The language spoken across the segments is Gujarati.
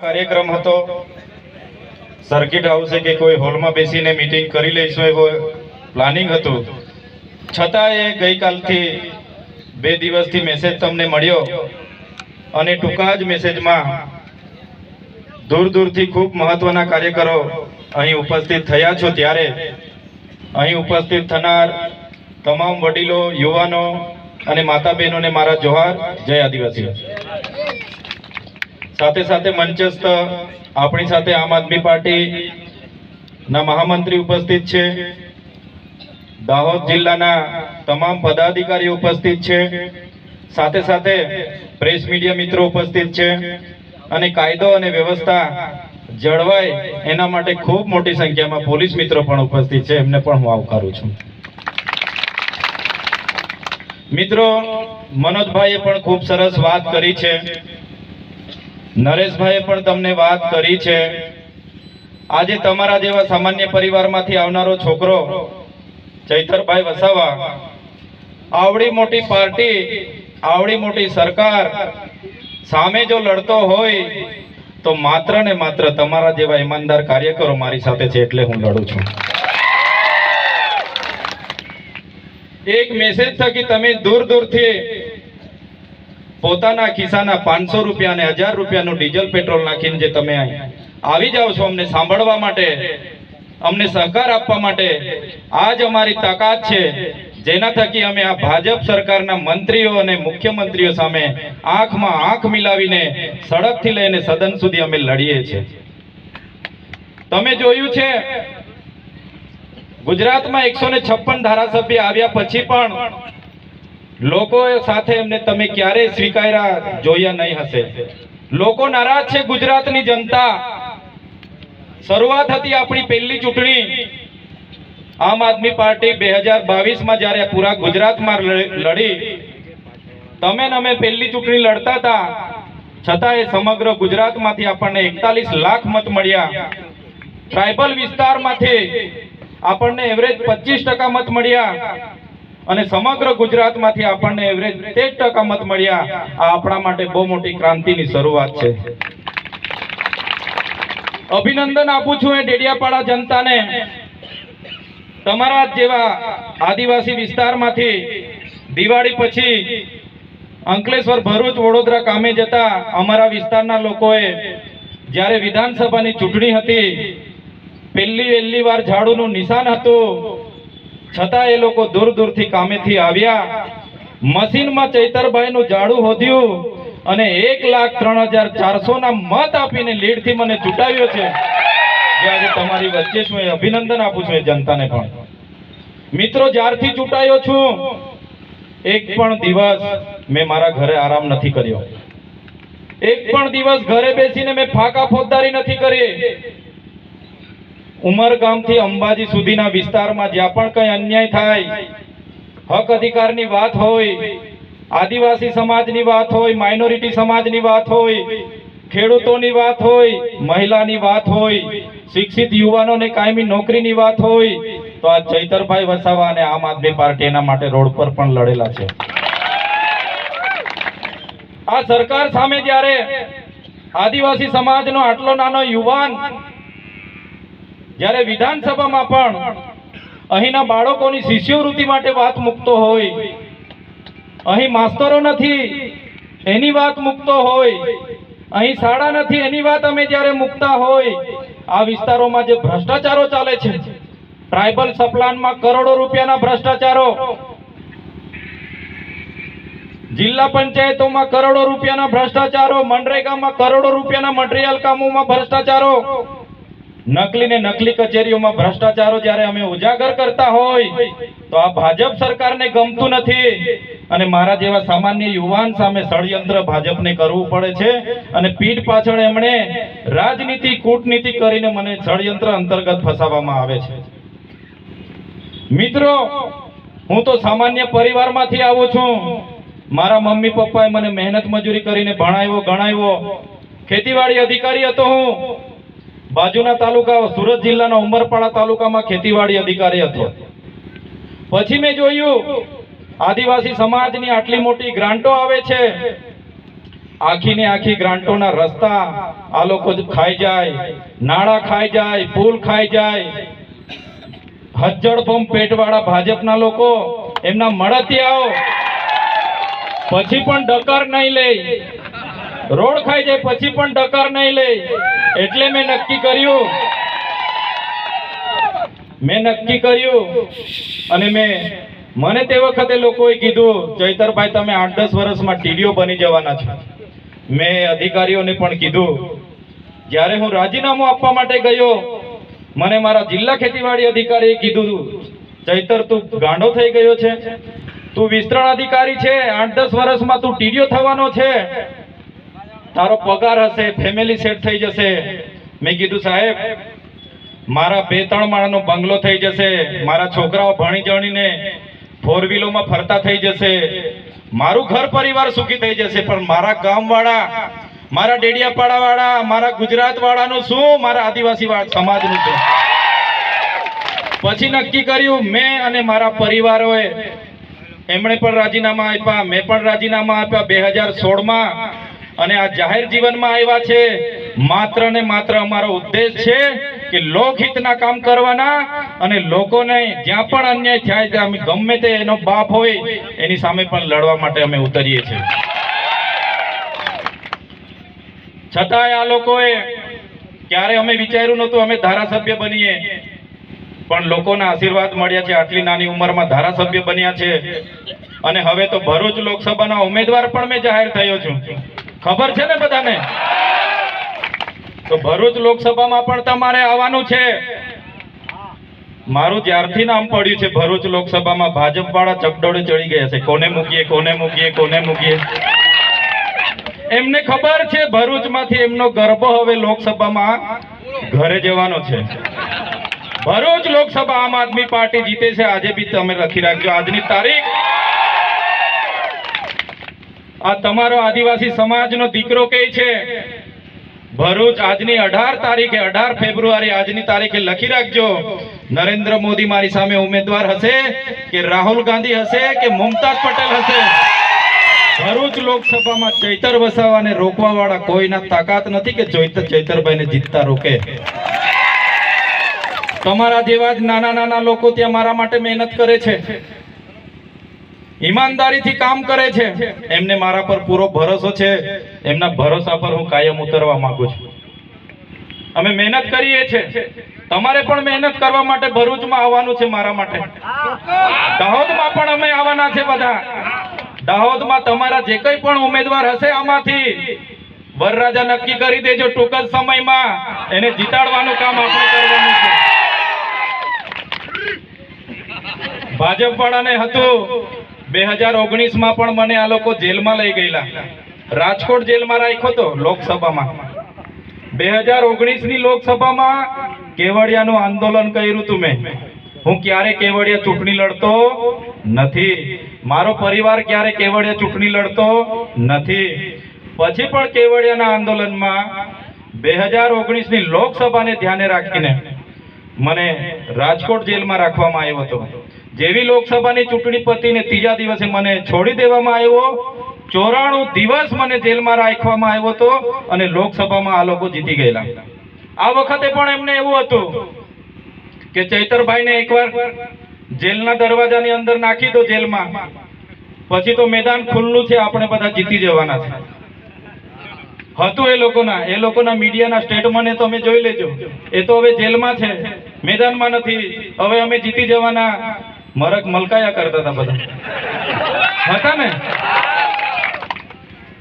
કાર્યક્રમ હતો. સર્કિટ હાઉસે કે કોઈ હોલમાં બેસીને મિટિંગ કરી લઈશું એવો પ્લાનિંગ હતું. છતાં એ ગઈકાલથી બે દિવસથી મેસેજ તમને મળ્યો અને ટૂંકા જ મેસેજમાં દૂર દૂરથી ખૂબ મહત્વના કાર્યકરો અહીં ઉપસ્થિત થયા છો ત્યારે. અહીં ઉપસ્થિત થનાર તમામ વડીલો, યુવાનો અને માતા બહેનોને મારા જોહાર. જય આદિવાસી. સાથે સાથે મંચસ્થ આપણી સાથે આમ આદમી પાર્ટી ના મહામંત્રી ઉપસ્થિત છે. દાહોદ જિલ્લાના તમામ પદાધિકારીઓ ઉપસ્થિત છે. સાથે સાથે પ્રેસ મીડિયા મિત્રો ઉપસ્થિત છે. અને કાયદો અને વ્યવસ્થા જળવાય એના માટે ખૂબ મોટી સંખ્યામાં પોલીસ મિત્રો પણ ઉપસ્થિત છે. એમને પણ હું આવકારું છું. મિત્રો, મનોજભાઈએ પણ ખૂબ સરસ વાત કરી છે. નરેશભાઈએ પણ તમને વાત કરી છે. આજે તમારા જેવા સામાન્ય પરિવારમાંથી આવનારો છોકરો, ચૈતરભાઈ વસાવા, આવડી મોટી પાર્ટી, આવડી મોટી સરકાર સામે જો લડતો હોય, તો માત્ર ને માત્ર તમારા જેવા ઈમાનદાર કાર્યકરો મારી સાથે છે એટલે હું લડું છું. એક મેસેજ થકી તમે દૂર દૂરથી પોતાના ખિસ્સાના પાંચસો રૂપિયા અને હજાર રૂપિયાનું ડીઝલ પેટ્રોલ નાખીને જે તમે આવી જાઓ છો અમને સાંભળવા માટે, અમને સહકાર આપવા માટે, આ જ અમારી તાકાત છે. જેના થકી અમે આ ભાજપ સરકારના મંત્રીઓ અને મુખ્યમંત્રીઓ સામે આંખમાં આંખ મિલાવીને સડકથી લઈને સદન સુધી અમે લડીએ છીએ. તમે જોયું છે, ગુજરાતમાં એકસો છપ્પન ધારાસભ્ય આવ્યા પછી પણ લોકો સાથે એમને તમે ક્યારેય સ્વીકાર્યા જોયા નહીં હશે. લોકો નારાજ છે ગુજરાતની જનતા. શરૂઆત હતી આપણી પહેલી ચૂંટણી. આમ આદમી પાર્ટી બે હજાર બાવીસમાં જ્યારે પૂરા ગુજરાતમાં લડી તમે અમે પહેલી ચૂંટણી લડતા હતા. છતાં એ સમગ્ર ગુજરાતમાંથી આપણને એકતાલીસ લાખ મત મળ્યા. ટ્રાઇબલ વિસ્તારમાંથી આપણને એવરેજ પચીસ મત મળ્યા. અને સમગ્ર ગુજરાતમાંથી આપણને એવરેજ તેર ટકા મત મળ્યા. આ આપણા માટે બહુ મોટી ક્રાંતિની શરૂઆત છે. અભિનંદન આપું છું એ ડેડિયાપાડા જનતાને. તમારા જેવા આદિવાસી વિસ્તારમાંથી દિવાળી પછી અંકલેશ્વર, ભરૂચ, વડોદરા કામે જતા અમારા વિસ્તારના લોકોએ જ્યારે વિધાનસભાની ચૂંટણી હતી પહેલી વહેલી વાર ઝાડુનું નિશાન હતું. છતાં એ લોકો દૂર દૂરથી કામેથી આવ્યા. મશીનમાં ચૈતરભાઈનું ઝાડું હોધ્યું અને એક લાખ ત્રણ હજાર ચારસો ના મત આપીને લીડથી મને ચૂંટાવ્યો છે. આજે તમારી વચ્ચે છું, એ અભિનંદન આપું છું એ જનતાને પણ. મિત્રો, જ્યારથી ચૂંટાયો છું, એક પણ દિવસ મેં મારા ઘરે આરામ નથી કર્યો. એક પણ દિવસ ઘરે બેસીને મેં ફાકા ફોજદારી નથી કરી. ઉમરગામથી અંબાજી સુધીના વિસ્તારમાં જ્યાં પણ કઈ અન્યાય થાય, હક અધિકારની વાત હોય, આદિવાસી સમાજની વાત હોય, માઇનોરિટી સમાજની વાત હોય, ખેડૂતોની વાત હોય, મહિલાની વાત હોય, શિક્ષિત યુવાનોને કાયમી નોકરીની વાત હોય, તો આ ચૈતરભાઈ વસાવા અને આમ આદમી પાર્ટી એના માટે રોડ પર પણ લડેલા છે. આ સરકાર સામે જ્યારે આદિવાસી સમાજનો આટલો નાનો યુવાન જ્યારે વિધાનસભામાં પણ અહીંના બાળકોની શિષ્યવૃત્તિ માટે વાત મૂકતો હોય, અહીં માસ્તરો નથી, એની વાત મૂકતો હોય, અહીં શાળા નથી, એની વાત અમે જ્યારે મૂકતા હોય, આ વિસ્તારોમાં જે ભ્રષ્ટાચારો ચાલે છે, ટ્રાઇબલ સપ્લાનમાં કરોડો રૂપિયાના ભ્રષ્ટાચારો, જિલ્લા પંચાયતોમાં કરોડો રૂપિયાના ભ્રષ્ટાચારો, મનરેગામાં કરોડો રૂપિયાના મટીરિયલ કામોમાં ભ્રષ્ટાચારો નકલી ને નકલી કચેરીઓમાં ભ્રષ્ટાચારો જ્યારે અમે ઉજાગર કરતા હોય, તો આ ભાજપ સરકારને ગમતું નથી. અને મારા જેવા સામાન્ય યુવાન સામે ષડયંત્ર ભાજપને કરવું પડે છે. અને પીઠ પાછળ એમણે રાજનીતિ, કૂટનીતિ કરીને મને ષડયંત્ર અંતર્ગત ફસાવવામાં આવે છે. મિત્રો, હું તો સામાન્ય પરિવારમાંથી આવું છું. મારા મમ્મી પપ્પાએ મને મહેનત મજૂરી કરીને ભણાવ્યો, ગણાવ્યો. ખેતીવાડી અધિકારી હતો હું. બાજુના તાલુકા સુરત જિલ્લાના ઉમરપાડા તાલુકામાં ખેતીવાડી અધિકારી હતો. પછી મેં જોયું, આદિવાસી સમાજની આટલી મોટી ગ્રાન્ટો આવે છે. આખી ને આખી ગ્રાન્ટોના રસ્તા આ લોકો ખાઈ જાય, નાળા ખાઈ જાય, પુલ ખાઈ જાય. હજ્જડ બોમ્બ પેટવાળા ભાજપના લોકો એમના મળતિયાઓ. પછી પણ ડકર નહીં લે. રોડ ખાઈ જાય, પછી પણ ડકાર નહીં લે. એટલે મેં નક્કી કર્યું. મેં નક્કી કર્યું. અને મેં મને તે વખતે લોકોએ કીધું, ચૈતરભાઈ, તમે આઠ દસ વર્ષમાં ટીડીઓ બની જવાના છો. મેં અધિકારીઓને પણ કીધું, જ્યારે હું રાજીનામું આપવા માટે ગયો, મને મારા જિલ્લા ખેતીવાડી અધિકારીએ કીધું, ચૈતર, તું ગાંડો થઈ ગયો છે. તું વિસ્તરણ અધિકારી છે. આઠ દસ વર્ષમાં તું ટીડીઓ થવાનો છે. તારો પગાર હશે ફેમિલી સેટ થઈ જશે. મેં કીધું, સાહેબ, મારા બે ત્રણ માળાનો બંગલો થઈ જશે. મારા છોકરાઓ ભણી જણીને ફોર વ્હીલોમાં ફરતા થઈ જશે. મારું ઘર પરિવાર સુખી થઈ જશે. પણ મારા ગામવાળા, મારા ડેડિયાપાડા વાળા મારા ગુજરાત વાળાનું શું? મારા આદિવાસી સમાજનું છે પછી નક્કી કર્યું, મેં અને મારા પરિવારોએ એમણે પણ રાજીનામા આપ્યા, મેં પણ રાજીનામા આપ્યા. બે હજાર સોળમાં અને આ જાહેર જીવનમાં આવ્યા છે. માત્ર ને માત્ર અમારો ઉદ્દેશ છે કે લોકહિતના કામ કરવાના અને લોકોને જ્યાં પણ અન્યાય થાય ત્યાં ગમે તે એનો બાપ હોય, એની સામે પણ લડવા માટે અમે ઉતરીએ છીએ. છતાંય આ લોકોએ ક્યારે અમે વિચાર્યું નહોતું, અમે ધારાસભ્ય બનીએ. પણ લોકોના આશીર્વાદ મળ્યા છે, આટલી નાની ઉંમરમાં ધારાસભ્ય બન્યા છે. અને હવે તો ભરૂચ લોકસભાના ઉમેદવાર પણ મેં જાહેર થયો છું. ખબર છે ને બધાને? તો ભરૂચ લોકસભામાં પણ તમારે આવવાનું છે. મારું જ્યારથી નામ પડ્યું છે, ભરૂચ લોકસભામાં ભાજપ વાળા ચકડોળે ચડી ગયા છે. કોને મૂકીએ કોને મૂકીએ કોને મૂકીએ? એમને ખબર છે, ભરૂચમાંથી એમનો ગરબો હવે લોકસભામાં ઘરે જવાનો છે. ભરૂચ લોકસભા આમ આદમી પાર્ટી જીતે છે, આજે બી તમે લખી રાખજો આજની તારીખ આ તમારો આદિવાસી સમાજનો દીકરો કે છે? ભરૂચ આજની અઢાર તારીખે, અઢાર ફેબ્રુઆરી આજની તારીખે લખી રાખજો. નરેન્દ્ર મોદી મારી સામે ઉમેદવાર હશે કે રાહુલ ગાંધી હશે કે મુમતાજ પટેલ હશે? ભરૂચ લોકસભામાં ચૈતર વસાવાને રોકવા વાળા કોઈના તાકાત નથી કે ચૈતર ચૈતરભાઈને જીતતા રોકે? તમારા જેવા જ નાના નાના લોકો ત્યાં મારા માટે મહેનત કરે છે. ઈમાનદારીથી કામ કરે છે. એમને મારા પર પૂરો ભરોસો છે. એમના ભરોસા પર હું કાયમ ઉતરવા માંગુ છું. અમે મહેનત કરીએ છીએ. તમારે પણ મહેનત કરવા માટે ભરૂચમાં આવવાનું છે મારા માટે. દાહોદમાં પણ અમે આવવાના છે બધા. દાહોદમાં તમારા જે કંઈ પણ ઉમેદવાર હશે આમાંથી વરરાજા નક્કી કરી દેજો ટૂંક જ સમયમાં. એને જીતાડવાનું કામ આપણે કરવાનું છે. ભાજપ વાળાને હતું બે હજાર ઓગણીસમાં પણ મને આ લોકો જેલમાં લઈ ગયેલા. રાજકોટ જેલમાં રાખ્યો હતો લોકસભામાં. બે હજાર ઓગણીસની લોકસભામાં કેવડિયાનું આંદોલન કર્યું તું મેં. હું ક્યારે કેવડિયા ચૂંટણી લડતો નથી. મારો પરિવાર ક્યારે કેવડિયા ચૂંટણી લડતો નથી. પછી પણ કેવડિયાના આંદોલનમાં બે હજાર ઓગણીસની લોકસભાને ધ્યાને રાખીને મને રાજકોટ જેલમાં રાખવામાં આવ્યો હતો. જેવી લોકસભાની ચૂંટણી પતીને ત્રીજા દિવસે મને છોડી દેવામાં આવ્યો, ચોરાણું દિવસ મને જેલમાં રાખવામાં આવ્યો હતો અને લોકસભામાં આ લોકો જીતી ગયેલા. આ વખતે પણ એમને એવું હતું કે ચૈતરભાઈને એકવાર જેલના દરવાજાની અંદર નાખી દો જેલમાં. પછી તો મેદાન ખુલ્લું છે, આપણે બધા જીતી જવાના છે. હતું એ લોકોના એ લોકોના મીડિયાના સ્ટેટમેન્ટ તમે જોઈ લેજો. એ તો હવે જેલમાં છે, મેદાનમાં નથી. હવે અમે જીતી જવાના. મરક મલકાયા કરતા હતા બધા હતા ને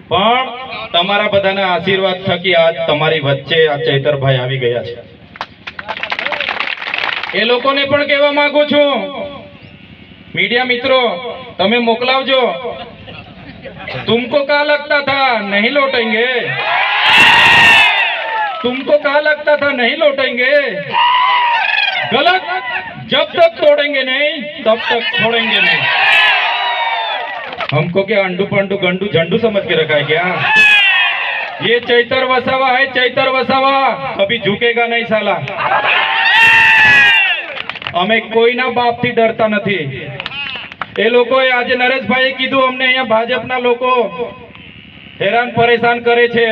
પણ તમારા બધાના આશીર્વાદ થકી આજ તમારી વચ્ચે આ ચૈતરભાઈ આવી ગયા છે એ લોકોને પણ કહેવા માંગુ છું મીડિયા મિત્રો તમે મોકલાવજો तुमको कहा लगता था नहीं लौटेंगे तुमको कहा लगता था नहीं लौटेंगे गलत जब तक तोड़ेंगे नहीं तब तक छोड़ेंगे नहीं हमको क्या अंडू पंडू गंडू झंडू समझ के रखा है क्या ये चैतर वसावा है चैतर वसावा कभी झुकेगा नहीं साला અમે કોઈના બાપથી ડરતા નથી એ લોકોએ આજે નરેશભાઈએ કીધું અમને અહીંયા ભાજપના લોકો હેરાન પરેશાન કરે છે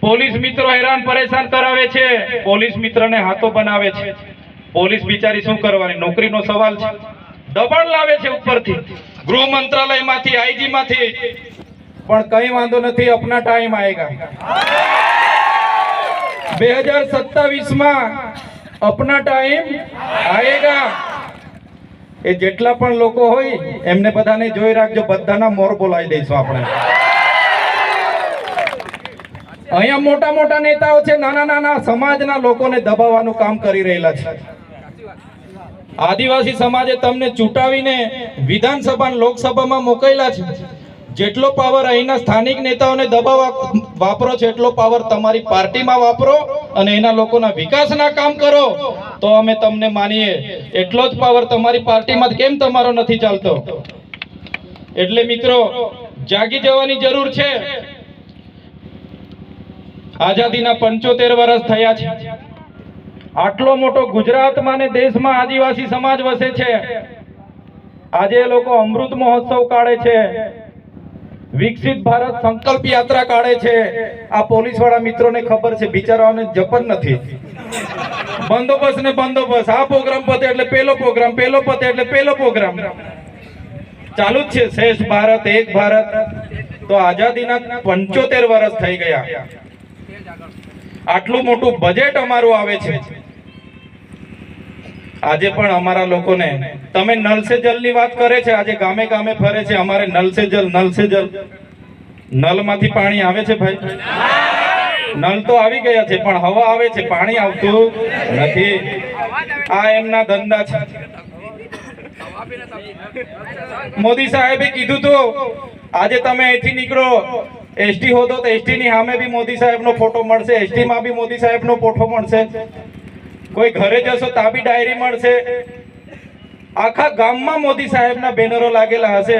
પોલીસ મિત્રો હેરાન પરેશાન કરાવે છે પોલીસ મિત્રને હાથો બનાવે છે પોલીસ બિચારી શું કરવાની? નોકરીનો સવાલ છે. દબાણ લાવે છે ઉપરથી. ગૃહ મંત્રાલયમાંથી, આઈજીમાંથી. પણ કઈ વાંધો નથી, અપના ટાઈમ આયેગા. બે હજાર સત્તાવીસમાં અપના ટાઈમ આવેગા એ જેટલા પણ લોકો હોય, એમને બધાને જોઈ રાખજો, બધાના મોર બોલાવી દઈશું આપણે. અહીંયા મોટા મોટા નેતાઓ છે, નાના નાના સમાજના લોકોને દબાવવાનું કામ કરી રહેલા છે. આદિવાસી સમાજે તમને ચૂંટાવીને વિધાનસભા લોકસભામાં મોકલેલા છે. જેટલો પાવર અહીંના સ્થાનિક નેતાઓને દબાવવા વાપરો છો, એટલો પાવર તમારી પાર્ટીમાં વાપરો અને એના લોકોના વિકાસના કામ કરો. તો અમે તમને માનીએ, એટલો જ પાવર તમારી પાર્ટીમાં કેમ તમારો નથી ચાલતો? એટલે મિત્રો, જાગી જવાની જરૂર છે. આઝાદીના પંચોતેર વર્ષ થયા છે. આટલો મોટો ગુજરાતમાં ને દેશમાં આદિવાસી સમાજ વસે છે. આજે લોકો અમૃત મહોત્સવ કાઢે છે. વિકસિત ભારત સંકલ્પ યાત્રા કાઢે છે. આ પોલીસવાળા મિત્રોને ખબર છે, બિચારાઓને જપન નથી. બંદોબસ્ત ને બંદોબસ્ત. આ પ્રોગ્રામ પતે એટલે પેલો પ્રોગ્રામ, પેલો પતે એટલે પેલો પ્રોગ્રામ. ચાલુ જ છે. શ્રેષ્ઠ ભારત, એક ભારત. તો આઝાદીના પંચોતેર વર્ષ થઈ ગયા. આટલું મોટું બજેટ અમારું આવે છે. આજે પણ અમારા લોકોને, તમે નલ સે જલની વાત કરે છે, આજે ગામે ગામે ફરે છે, અમારે નલ સે જલ નલ સે જલ. નલમાંથી પાણી આવે છે ભાઈ? નલ તો આવી ગયા છે, પણ હવા આવે છે, પાણી આવતું નથી. આ એમના ધંધા છે. મોદી સાહેબે કીધું તો, આજે તમે અહીંથી નીકળો એસટી હોતો તો એસટી ની સામે બી મોદી સાહેબનો ફોટો મળશે. એસટી માં બી મોદી સાહેબનો ફોટો મળશે. કોઈ ઘરે જશો તા બી ડાયરી મળશે. આખા ગામમાં મોદી સાહેબના બેનરો લાગેલા હશે.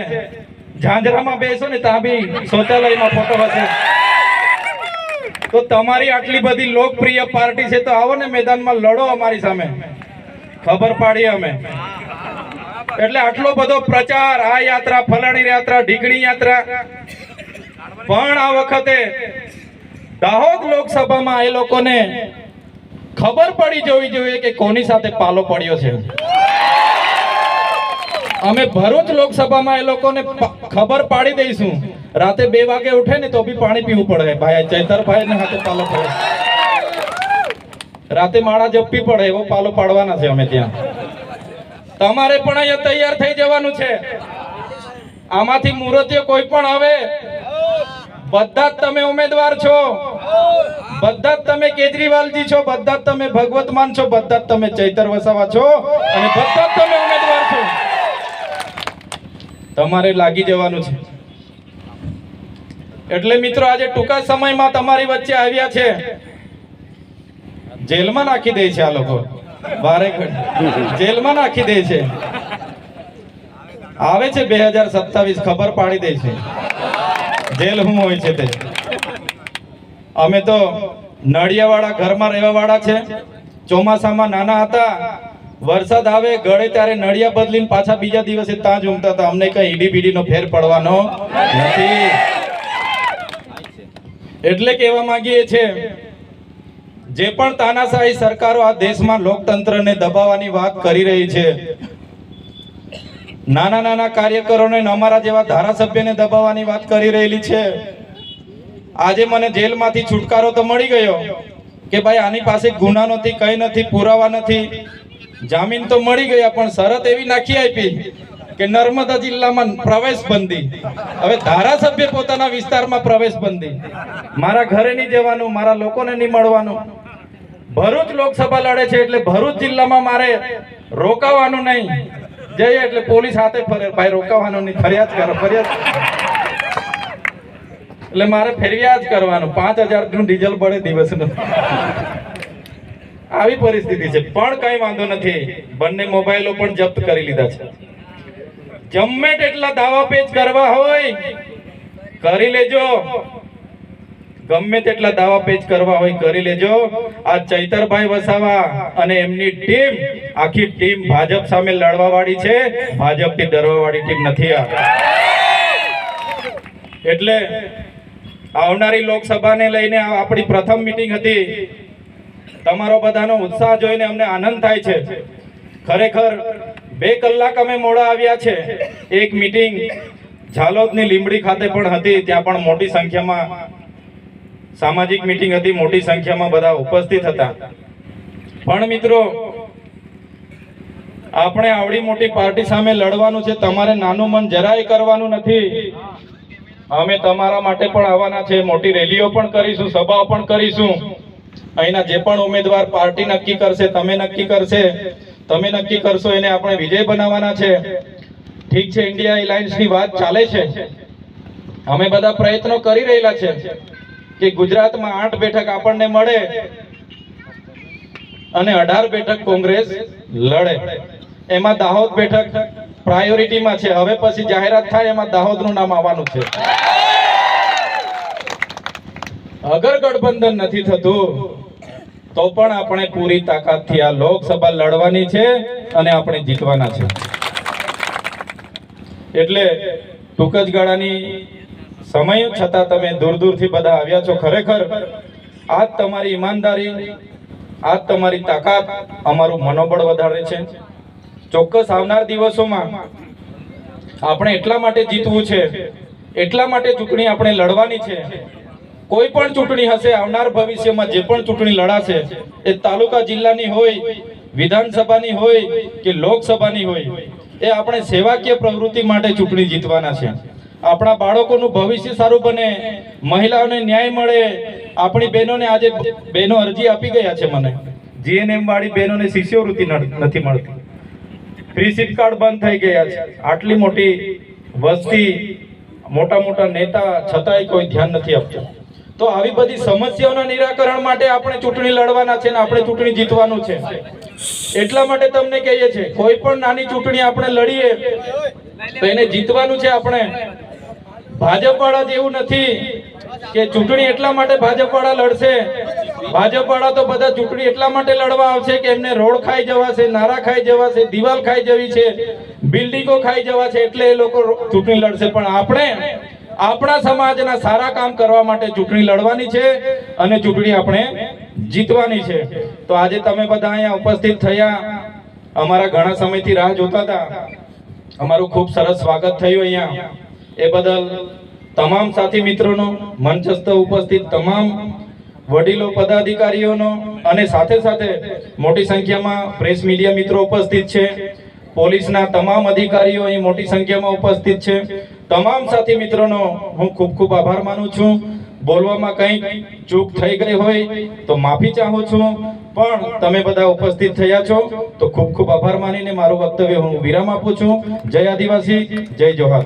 ઝાંઝરામાં બેસો ને ત્યાં બી શૌચાલયમાં ફોટો હશે. તો તમારી આટલી બધી લોકપ્રિય પાર્ટી છે તો આવો ને મેદાનમાં લડો અમારી સામે. ખબર પાડીએ અમે. એટલે આટલો બધો પ્રચાર, આ યાત્રા, ફલાણી યાત્રા ઢીકણી યાત્રા પણ આ વખતે દાહોદ લોકસભામાં એ લોકોને ખબર પડી જવી જોઈએ કે કોની સાથે પાલો પડ્યો છે. અમે ભરૂચ લોકસભામાં એ લોકોને ખબર પાડી દઈશું. રાતે બે વાગે ઉઠે ને તો બી પાણી પીવું પડે. ભાઈ ચૈતરભાઈ ને હાથે પાલો પડે. રાતે માળા જપવી પડે, એવો પાલો પાડવાના છે અમે ત્યાં. તમારે પણ અહીંયા તૈયાર થઈ જવાનું છે. આમાંથી મૂર્તિઓ કોઈ પણ આવે બધા જ તમે ઉમેદવાર છો. બધા જ તમે કેજરીવાલજી છો, બધા તમે ભગવત માન છો, બધા જ તમે ચૈતર વસાવા છો અને બધા તમે ઉમેદવાર છો. તમારે લાગી જવાનું છે. એટલે મિત્રો, આજે ટૂંકા સમયમાં તમારી વચ્ચે આવ્યા છે. જેલમાં નાખી દે છે આ લોકો. વારે જેલમાં નાખી દે છે. આવે છે બે ખબર પાડી દે છે. જેલ હું હોય છે તે. અમે તો નળિયાવાળા ઘરમાં રહેવાવાળા છે. ચોમાસામાં નાના હતા. વરસાદ આવે, ગળે ત્યારે નળિયા બદલીને પાછા બીજા દિવસે ત્યાં જ ઉમતા હતા. અમને કઈ ઈડી બીડીનો ફેર પડવાનો નથી. એટલે કહેવા માંગીએ છે જે પણ તાનાશાહી સરકારો આ દેશમાં લોકતંત્રને દબાવવાની વાત કરી રહી છે નાના નાના કાર્યકરોને અમારા જેવા ધારાસભ્યને દબાવવાની વાત કરી રહેલી છે. આજે મને જેલમાંથી છુટકારો તો મળી ગયો કે ભાઈ, આની પાસે ગુના નથી, કઈ નથી, પુરાવા નથી. જામીન તો મળી ગયા, પણ શરત એવી નાખી આપી કે નર્મદા જિલ્લામાં પ્રવેશ બંધી. હવે ધારાસભ્ય પોતાના વિસ્તારમાં પ્રવેશ બંધી. મારા ઘરે નહીં જવાનું, મારા લોકોને નહીં મળવાનું. ભરૂચ લોકસભા લડે છે એટલે ભરૂચ જિલ્લામાં મારે રોકાવાનું નહીં. જઈએ એટલે પોલીસ હાથે ફરે. ભાઈ રોકાવાનો નહીં ફરિયાદ કરો, ફરિયાદ એટલે મારે ફેરવ્યા જ કરવાનું. પાંચ હજારનું ડીઝલ પડે દિવસનું. આવી પરિસ્થિતિ છે. પણ કઈ વાંધો નથી. બંને મોબાઈલો પણ જપ્ત કરી લીધા છે. જમ્મેટ એટલા દાવા પેચ કરવા હોય, કરી લેજો. ગમે તેટલા દાવા પેચ કરવા હોય કરી લેજો. આ ચૈતરભાઈ વસાવા અને એમની ટીમ, આખી ટીમ ભાજપ સામે લડવા વાળી છે. ભાજપથી ડરવા વાળી ટીમ નથી આ. એટલે આવનારી લોકસભાને લઈને આપણી પ્રથમ મિટિંગ હતી. તમારો બધાનો ઉત્સાહ જોઈને અમને આનંદ થાય છે. ખરેખર બે કલાક અમે મોડા આવ્યા છે. એક મિટિંગ ઝાલોદની લીંબડી ખાતે પણ હતી. ત્યાં પણ મોટી સંખ્યામાં સામાજિક મીટિંગ હતી, મોટી સંખ્યામાં બધા ઉપસ્થિત હતા. પણ મિત્રો, આપણે આવડી મોટી પાર્ટી સામે લડવાનું છે, તમારે નાનું મન જરાય કરવાનું નથી. અમે તમારા માટે પણ આવવાના છે, મોટી રેલીઓ પણ કરીશું, સભાઓ પણ કરીશું. અહીંના જે પણ ઉમેદવાર પાર્ટી નક્કી કરશે, તમે નક્કી કરશે. તમે નક્કી કરશો, એને આપણે વિજય બનાવવાના છે. ઠીક છે ઇન્ડિયા એલાયન્સની વાત ચાલે છે. અમે બધા પ્રયત્નો કરી રહેલા છે. કે ગુજરાતમાં આઠ બેઠક આપણને મળે અને અઢાર બેઠક કોંગ્રેસ લડે. એમાં દાહોદ બેઠક પ્રાયોરિટીમાં છે. હવે પછી જાહેરાત થાય એમાં દાહોદનું નામ આવવાનું છે. અગર ગઠબંધન નથી થતું, તો પણ આપણે પૂરી તાકાતથી આ લોકસભા લડવાની છે અને આપણે જીતવાના છે. એટલે ટૂંક જ ગાળાની સમય છતાં તમે દૂર દૂરથી બધા આવ્યા છો ખરેખર. આ તમારી ઈમાનદારી આ તમારી તાકાત અમારું મનોબળ વધારે છે. ચોક્કસ આવનાર દિવસોમાં આપણે એટલા માટે જીતવું છે, એટલા માટે ચૂંટણી આપણે લડવાની છે. કોઈ પણ ચૂંટણી હશે, આવનાર ભવિષ્યમાં જે પણ ચૂંટણી લડાશે, એ તાલુકા જિલ્લાની હોય, વિધાનસભાની હોય કે લોકસભાની હોય, એ આપણે સેવાકીય પ્રવૃત્તિ માટે ચૂંટણી જીતવાના છે. આપણા બાળકોનું ભવિષ્ય સારું બને મહિલાઓને ન્યાય મળે. આપણી બહેનોને આજે બહેનો અરજી આપી ગયા છે મને. જીએનએમ વાળી બહેનોને શિષ્યવૃત્તિ નથી મળતી. ફ્રી સિપ કાર્ડ બંધ થઈ ગયા છે. આટલી મોટી વસ્તી મોટા મોટા નેતા છતાંય કોઈ ધ્યાન નથી આપતું. તો આવી બધી સમસ્યાઓના નિરાકરણ માટે આપણે ચૂંટણી લડવાના છે ને આપણે ચૂંટણી જીતવાનું છે. એટલા માટે તમને કહીએ છીએ કોઈ પણ નાની ચૂંટણી આપણે લડીએ તો એને જીતવાનું છે આપણે. ભાજપ વાળા જેવું નથી કે ચૂંટણી એટલા માટે ભાજપ વાળા લડશે. ભાજપ વાળા તો બધા ચૂંટણી એટલા માટે લડવા આવશે કે એમને રોડ ખાઈ જવાશે, નારા ખાઈ જવાશે, દિવાલ ખાઈ જવી છે, બિલ્ડિંગો ખાઈ જવા છે એટલે એ લોકો ચૂંટણી લડશે. પણ આપણે, આપણા સમાજના સારા કામ કરવા માટે ચૂંટણી લડવાની છે અને ચૂંટણી આપણે જીતવાની છે. તો આજે તમે બધા અહીંયા ઉપસ્થિત થયા, અમારા ઘણા સમયથી રાહ જોતા હતા. અમારું ખૂબ સરસ સ્વાગત થયું અહીંયા. એ બદલ તમામ સાથી મિત્રોનો મંચસ્થ ઉપસ્થિત તમામ વડીલો પદાધિકારીઓનો અને સાથે સાથે મોટી સંખ્યામાં પ્રેસ મીડિયા મિત્રો ઉપસ્થિત છે. પોલીસના તમામ અધિકારીઓ અહીં મોટી સંખ્યામાં ઉપસ્થિત છે. તમામ સાથી મિત્રોનો હું ખૂબ ખૂબ આભાર માનું છું. બોલવામાં કંઈક ચૂક થઈ ગઈ હોય તો માફી ચાહું છું. પણ તમે બધા ઉપસ્થિત થયા છો તો ખૂબ ખૂબ આભાર માનીને મારું વક્તવ્ય હું વિરામ આપું છું. જય આદિવાસી, જય જોહાર.